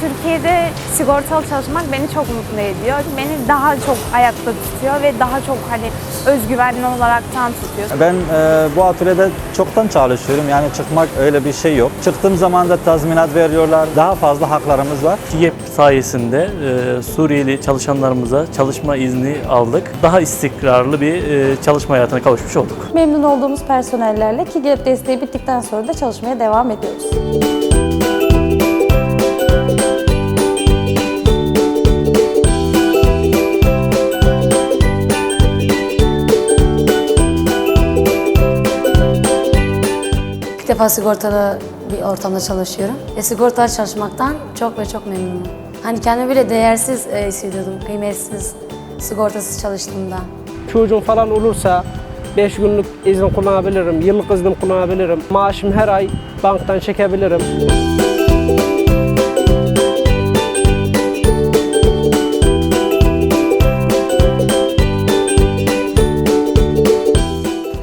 Türkiye'de sigortalı çalışmak beni çok mutlu ediyor. Beni daha çok ayakta tutuyor ve daha çok hani özgüvenli olaraktan tutuyor. Ben e, bu atölyede çoktan çalışıyorum. Yani çıkmak öyle bir şey yok. Çıktığım zaman da tazminat veriyorlar. Daha fazla haklarımız var. TİGEP sayesinde e, Suriyeli çalışanlarımıza çalışma izni aldık. Daha istikrarlı bir e, çalışma hayatına kavuşmuş olduk. Memnun olduğumuz personellerle KİGEP desteği bittikten sonra da çalışmaya devam ediyoruz. Defa sigortalı bir ortamda çalışıyorum. E, sigortalı çalışmaktan çok ve çok memnunum. Hani kendimi bile değersiz e, hissediyordum, kıymetsiz, sigortasız çalıştığımda. çocuğum falan olursa 5 günlük izin kullanabilirim, yıllık izin kullanabilirim. Maaşım her ay banktan çekebilirim.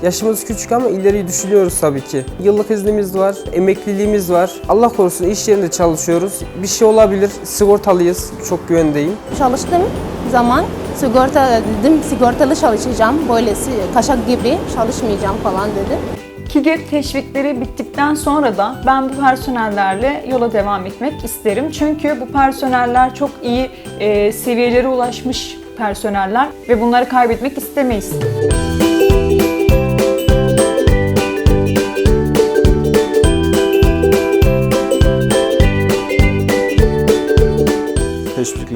Yaşımız küçük ama ileriyi düşünüyoruz tabii ki. Yıllık iznimiz var, emekliliğimiz var. Allah korusun iş yerinde çalışıyoruz. Bir şey olabilir, sigortalıyız. Çok güvendeyim. Çalıştığım zaman sigorta dedim, sigortalı çalışacağım. Böylesi kaşak gibi çalışmayacağım falan dedim. KİGEP teşvikleri bittikten sonra da ben bu personellerle yola devam etmek isterim. Çünkü bu personeller çok iyi e, seviyelere ulaşmış personeller ve bunları kaybetmek istemeyiz.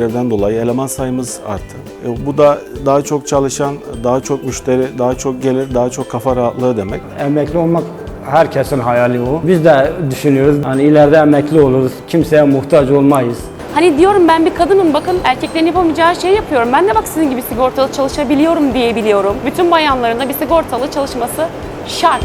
Teşviklerden dolayı eleman sayımız arttı. E, bu da daha çok çalışan, daha çok müşteri, daha çok gelir, daha çok kafa rahatlığı demek. Emekli olmak herkesin hayali o. Biz de düşünüyoruz hani ileride emekli oluruz, kimseye muhtaç olmayız. Hani diyorum ben bir kadınım bakın erkeklerin yapamayacağı şeyi yapıyorum. Ben de bak sizin gibi sigortalı çalışabiliyorum diyebiliyorum. Bütün bayanların da bir sigortalı çalışması şart.